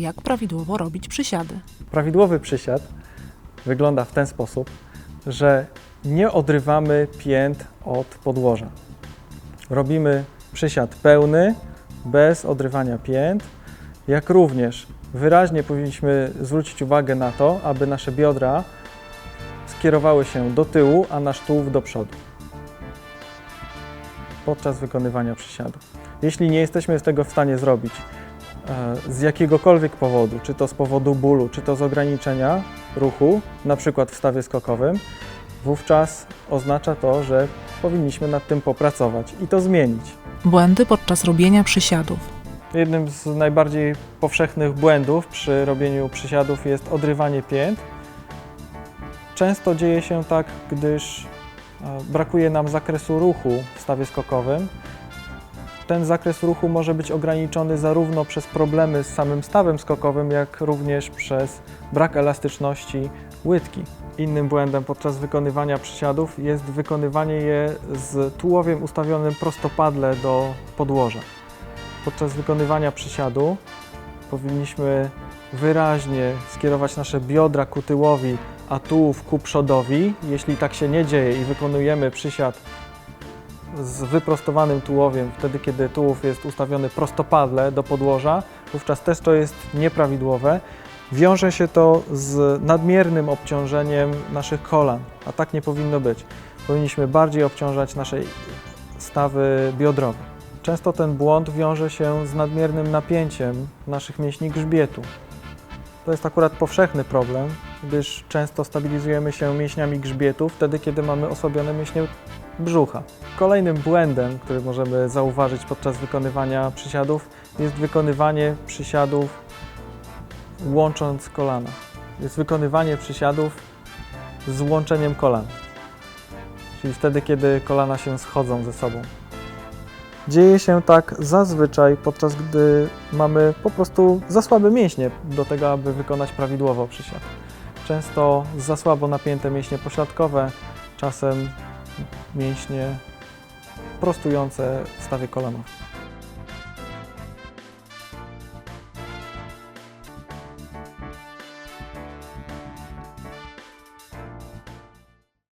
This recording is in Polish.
jak prawidłowo robić przysiady. Prawidłowy przysiad wygląda w ten sposób, że nie odrywamy pięt od podłoża. Robimy przysiad pełny, bez odrywania pięt, jak również wyraźnie powinniśmy zwrócić uwagę na to, aby nasze biodra skierowały się do tyłu, a nasz tułów do przodu podczas wykonywania przysiadu. Jeśli nie jesteśmy tego w stanie zrobić z jakiegokolwiek powodu, czy to z powodu bólu, czy to z ograniczenia ruchu, na przykład w stawie skokowym, wówczas oznacza to, że powinniśmy nad tym popracować i to zmienić. Błędy podczas robienia przysiadów. Jednym z najbardziej powszechnych błędów przy robieniu przysiadów jest odrywanie pięt. Często dzieje się tak, gdyż e, brakuje nam zakresu ruchu w stawie skokowym. Ten zakres ruchu może być ograniczony zarówno przez problemy z samym stawem skokowym, jak również przez brak elastyczności łydki. Innym błędem podczas wykonywania przysiadów jest wykonywanie je z tułowiem ustawionym prostopadle do podłoża podczas wykonywania przysiadu powinniśmy wyraźnie skierować nasze biodra ku tyłowi, a tułów ku przodowi. Jeśli tak się nie dzieje i wykonujemy przysiad z wyprostowanym tułowiem, wtedy kiedy tułów jest ustawiony prostopadle do podłoża, wówczas też to jest nieprawidłowe. Wiąże się to z nadmiernym obciążeniem naszych kolan, a tak nie powinno być. Powinniśmy bardziej obciążać nasze stawy biodrowe. Często ten błąd wiąże się z nadmiernym napięciem naszych mięśni grzbietu. To jest akurat powszechny problem, gdyż często stabilizujemy się mięśniami grzbietu wtedy, kiedy mamy osłabione mięśnie brzucha. Kolejnym błędem, który możemy zauważyć podczas wykonywania przysiadów, jest wykonywanie przysiadów łącząc kolana. Jest wykonywanie przysiadów z łączeniem kolan, czyli wtedy, kiedy kolana się schodzą ze sobą. Dzieje się tak zazwyczaj, podczas gdy mamy po prostu za słabe mięśnie do tego, aby wykonać prawidłowo przysiad. Często za słabo napięte mięśnie pośladkowe, czasem mięśnie prostujące stawie kolanowe.